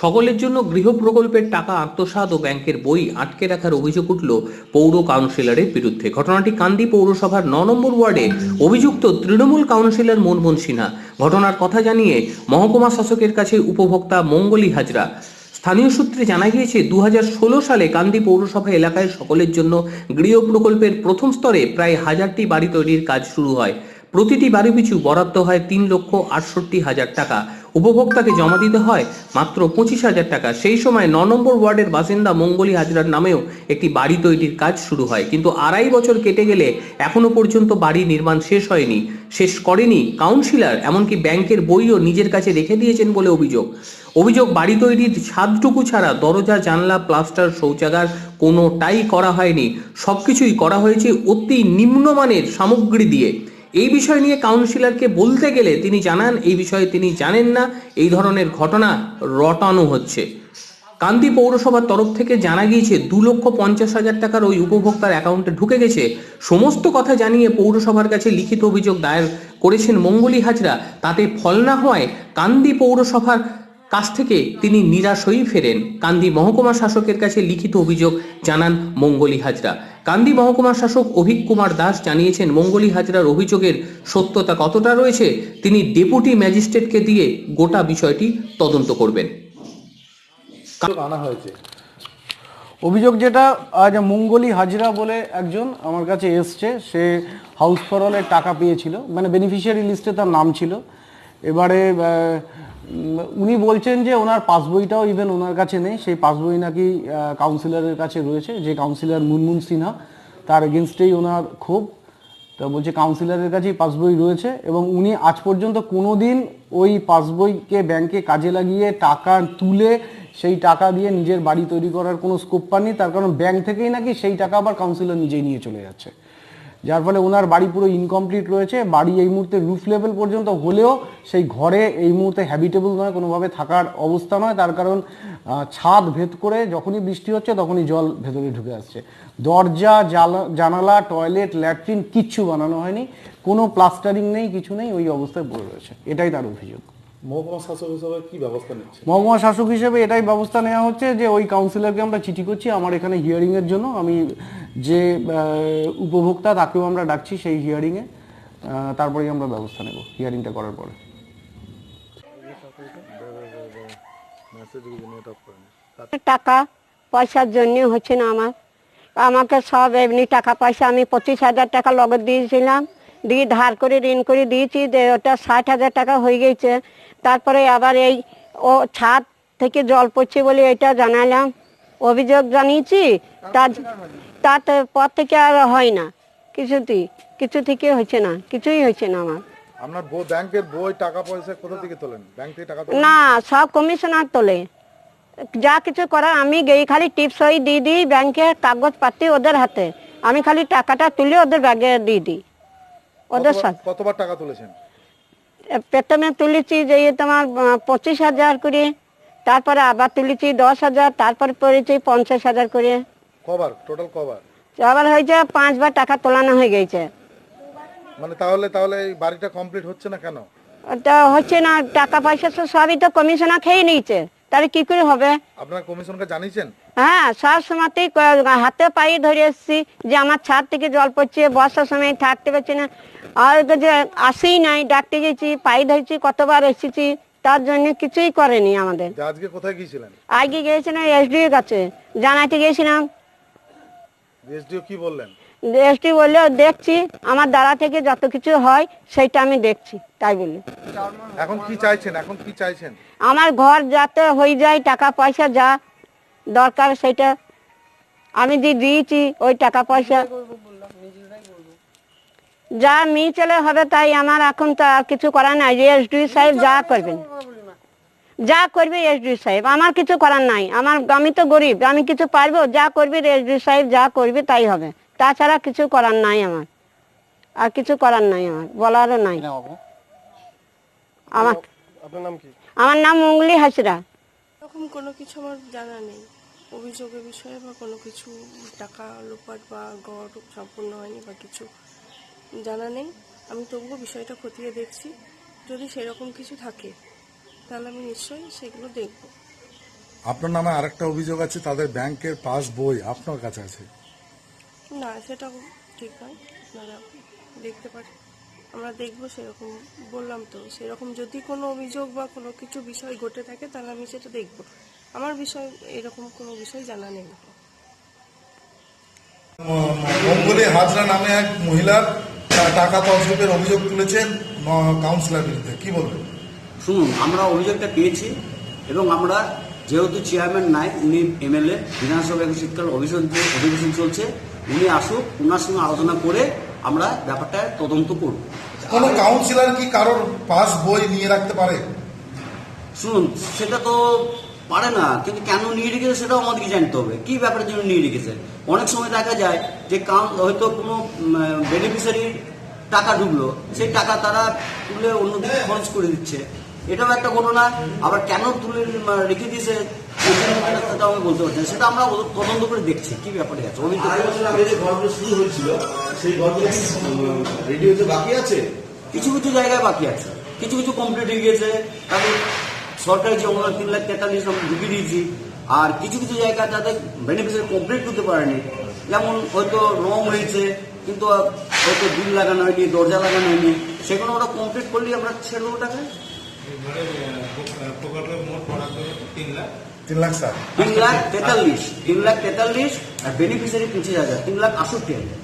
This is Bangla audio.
সকলের জন্য গৃহ প্রকল্পের টাকা আত্মসাৎ ও ব্যাংকের বই আটকে রাখার অভিযোগ উঠল পৌর কাউন্সিলরের বিরুদ্ধে। ঘটনাটি কান্দি পৌরসভার ন নম্বর ওয়ার্ডে অভিযুক্ত তৃণমূল কাউন্সিলর মনমোহন সিনহা। ঘটনার কথা জানিয়ে মহকুমা শাসকের কাছে উপভোক্তা মঙ্গলি হাজরা। স্থানীয় সূত্রে জানা গিয়েছে দু হাজার ষোলো সালে কান্দি পৌরসভা এলাকায় সকলের জন্য গৃহ প্রকল্পের প্রথম স্তরে প্রায় হাজারটি বাড়ি তৈরির কাজ শুরু হয়। প্রতিটি বাড়ি পিছু বরাদ্দ হয় তিন লক্ষ আটষট্টি হাজার টাকা। উপভোক্তাকে জমা দিতে হয় মাত্র পঁচিশ হাজার টাকা। সেই সময় ন নম্বর ওয়ার্ডের বাসিন্দা মঙ্গলি হাজরার নামেও একটি বাড়ি তৈরির কাজ শুরু হয়। কিন্তু আড়াই বছর কেটে গেলে এখনও পর্যন্ত বাড়ি নির্মাণ শেষ হয়নি, শেষ করেনি কাউন্সিলর, এমনকি ব্যাংকের বইও নিজের কাছে রেখে দিয়েছেন বলে অভিযোগ। অভিযোগ, বাড়ি তৈরির ছাদটুকু ছাড়া দরজা, জানলা, প্লাস্টার, শৌচাগার কোনোটাই করা হয়নি। সবকিছুই করা হয়েছে অতি নিম্নমানের সামগ্রী দিয়ে। এই বিষয় নিয়ে কাউন্সিলরকে বলতে গেলে তিনি জানান, এই বিষয়ে তিনি জানেন না, এই ধরনের ঘটনা রটানো হচ্ছে। কান্দি পৌরসভার তরফ থেকে জানা গিয়েছে, দু লক্ষ পঞ্চাশ হাজার টাকার ওই উপভোক্তার অ্যাকাউন্টে ঢুকে গেছে। সমস্ত কথা জানিয়ে পৌরসভার কাছে লিখিত অভিযোগ দায়ের করেছেন মঙ্গলি হাজরা। তাতে ফল না হওয়ায় কান্দি পৌরসভার কাছ থেকে তিনি নিরাশ হয়েই ফেরেন। কান্দি মহকুমা শাসকের কাছে লিখিত অভিযোগ জানান মঙ্গলি হাজরা। কান্দি মহকুমা শাসক অভিক কুমার দাস জানিয়েছেন, মঙ্গলি হাজরার অভিযোগের সত্যতা কতটা রয়েছে, তিনি ডেপুটি ম্যাজিস্ট্রেটকে দিয়ে গোটা বিষয়টি তদন্ত করবেন। আনা হয়েছে। অভিযোগ যেটা, আজ মঙ্গলি হাজরা বলে একজন আমার কাছে এসছে, সে হাউস ফরলের টাকা পেয়েছিল মানে বেনিফিশিয়ারি লিস্টে তার নাম ছিল। এবারে উনি বলছেন যে ওনার পাসবইটাও ইভেন ওনার কাছে নেই। সেই পাসবই নাকি কাউন্সিলরের কাছে রয়েছে। যে কাউন্সিলর মুনমুন সিনহা, তার এগেনস্টেই ওনার ক্ষোভ। তা বলছে কাউন্সিলরের কাছেই পাসবই রয়েছে এবং উনি আজ পর্যন্ত কোনো দিন ওই পাসবইকে ব্যাংকে কাজে লাগিয়ে টাকা তুলে সেই টাকা দিয়ে নিজের বাড়ি তৈরি করার কোনো স্কোপ পাননি। তার কারণ ব্যাংক থেকেই নাকি সেই টাকা আবার কাউন্সিলর নিজেই নিয়ে চলে যাচ্ছে। যার ফলে ওনার বাড়ি পুরো ইনকমপ্লিট রয়েছে। বাড়ি এই মুহূর্তে রুফ লেভেল পর্যন্ত হলেও সেই ঘরে এই মুহূর্তে হ্যাবিটেবল নয়, কোনোভাবে থাকার অবস্থা নয়। তার কারণ ছাদ ভেদ করে যখনই বৃষ্টি হচ্ছে তখনই জল ভেতরে ঢুকে আসছে। দরজা জানালা টয়লেট ল্যাট্রিন কিচ্ছু বানানো হয়নি। কোনো প্লাস্টারিং নেই, কিছু নেই, ওই অবস্থায় পড়ে রয়েছে। এটাই তার অভিযোগ। মহকুমা শাসক হিসাবে কি ব্যবস্থা নিচ্ছে? মহকুমা শাসক হিসেবে এটাই ব্যবস্থা নেওয়া হচ্ছে যে ওই কাউন্সিলরকে আমরা চিঠি করছি আমার এখানে হিয়ারিং এর জন্য। আমি যে উপভোক্তা তাকেও আমরা ডাকছি সেই হিয়ারিংয়ে তারপরেই আমরা ব্যবস্থা নেব হিয়ারিংটা করার পরে। টাকা পয়সার জন্য হচ্ছে না আমার। আমাকে সব এমনি টাকা পয়সা আমি পঁচিশ হাজার টাকা লগত দিয়েছিলাম দিয়ে ধার করে ঋণ করে দিয়েছি যে ওটা ষাট হাজার টাকা হয়ে গেছে। তারপরে আবার এই ও ছাদ থেকে জল পড়ছে বলে এটা জানালাম। অভিযোগ জানিয়েছি তার পর থেকে আর হয় না। কিছুতেই কিছু থেকে হচ্ছে না কিছুই হচ্ছে না আমার। আপনার বই ব্যাংকের বই টাকা পয়সা কোথা থেকে তোলেন? ব্যাংক থেকে টাকা না সব কমিশনার তোলে। যা কিছু করার আমি খালি টিপস দিয়ে দিই ব্যাংকে ওদের হাতে। আমি খালি টাকাটা তুলে ওদের ব্যাগে দিয়ে দিই। ওদের সাথে কতবার টাকা তুলেছেন? প্রথমে তুলেছি যে ইয়ে তোমার পঁচিশ হাজার করে তারপরে আবার তুলেছি দশ হাজার তারপরে পড়েছি পঞ্চাশ হাজার করে। কবার? টোটাল কবার? আবার হয়েছে পাঁচবার টাকা তোলানো হয়ে গেছে। মানে তাহলে তাহলে এই বাড়িটা কমপ্লিট হচ্ছে না কেন? ওটা হচ্ছে না টাকা পয়সা তো সবই তো কমিশনার খেয়ে নিয়েছে। তাহলে কি করে হবে? আপনার কমিশনকে জানিয়েছেন? হ্যাঁ সব সময়তেই হাতে পায়ে ধরে এসেছি যে আমার ছাদ থেকে জল পড়ছে বর্ষার সময় থাকতে পারছি না। আর যে আসেই নাই ডাকতে গেছি পাই ধরেছি কতবার এসেছি তার জন্য কিছুই করেনি আমাদের। আজকে কোথায় গিয়েছিলেন? আগে গিয়েছিলাম এসডিও কাছে জানাতে গিয়েছিলাম। এসডিও কি বললেন? এসডি বললে দেখছি আমার দ্বারা থেকে যত কিছু হয় সেটা আমি দেখছি। তাই বলি এখন কি চাইছেন? এখন কি চাইছেন? আমার ঘর যাতে হয়ে যায় টাকা পয়সা যা দরকার সেটা আমি যে দিয়েছি ওই টাকা পয়সা যা মিচলে হবে তাই আমার এখন তো আর কিছু করার নাই। এসডি সাহেব যা করবেন। যা করবে এসডি সাহেব আমার কিছু করার নাই। আমার আমি তো গরিব আমি কিছু পারব যা করবে এসডি সাহেব যা করবে তাই হবে। তাছাড়া কিছু করার নাই আমার। আর কিছু করার নাই আমার বলারও নাই। আমার আপনার নাম কি? আমার নাম মঙ্গলি হাসরা। এরকম কোনো কিছু আমার জানা নেই। অভিযোগের বিষয়ে বা কোনো কিছু টাকা লোপাট বা গড় সম্পূর্ণ হয়নি বা কিছু। জানা নেই। আমি তবুও বিষয়টা খতিয়ে দেখছি। যদি সেরকম কিছু থাকে তাহলে আমি নিশ্চয়ই সেগুলো দেখব। আপনার নামে আরেকটা অভিযোগ আছে তাদের ব্যাংকের পাস বই আপনার কাছে আছে। না সেটা ঠিক নয়। আপনারা দেখতে পারেন। আমরা দেখব সেরকম বললাম তো সেরকম যদি কোনো অভিযোগ বা কোনো কিছু বিষয় ঘটে থাকে তাহলে আমি সেটা দেখব। আমার বিষয় এরকম কোনো বিষয় জানা নেই। মঙ্গলি হাজরা নামে এক মহিলার টাকা তসরুপের অভিযোগ তুলেছেন কাউন্সিলর বিরুদ্ধে। কি বলবেন? শুনুন আমরা অভিযোগটা পেয়েছি এবং আমরা যেহেতু চেয়ারম্যান নাই উনি এমএলএ বিধানসভা শীতকাল অভিযান অধিবেশন চলছে উনি আসুক ওনার সঙ্গে আলোচনা করে আমরা ব্যাপারটা তদন্ত করব। কোন কাউন্সিলর কি কারোর পাস বই নিয়ে রাখতে পারে? শুনুন সেটা তো পারে না কিন্তু কেন নিয়ে রেখেছে সেটাও আমাদেরকে জানতে হবে। কি ব্যাপারের জন্য নিয়ে রেখেছে? অনেক সময় দেখা যায় যে হয়তো কোনো বেনিফিশিয়ারি টাকা ঢুকলো সেই টাকা তারা তুলে অন্যদিকে খরচ করে দিচ্ছে। এটাও একটা ঘটনা আবার কেন তুলে রেখে দিয়েছে সেটা আমি বলতে পারছি সেটা আমরা তদন্ত করে দেখছি কি ব্যাপারে আছে। যে শুরু হয়েছিল সেই ঘরগুলো রেডি হতে বাকি আছে? কিছু কিছু জায়গায় বাকি আছে। কিছু কিছু কমপ্লিট হয়ে গিয়েছে তাদের সরকারি যে আমরা তিন লাখ তেতাল্লিশ ঢুকিয়ে দিয়েছি আর কিছু কিছু জায়গা তাদের বেনিফিসিয়ারি কমপ্লিট করতে পারেনি। যেমন হয়তো রং হয়েছে কিন্তু হয়তো বিল লাগানো হয়নি দরজা লাগানো হয়নি সেগুলো ওরা কমপ্লিট করলেই আমরা ছেড়ে দেবো টাকা। তিন লাখ স্যার। তিন লাখ তেতাল্লিশ তিন লাখ তেতাল্লিশ আর বেনিফিসিয়ারি পঁচিশ হাজার তিন লাখ আষট্টি হাজার।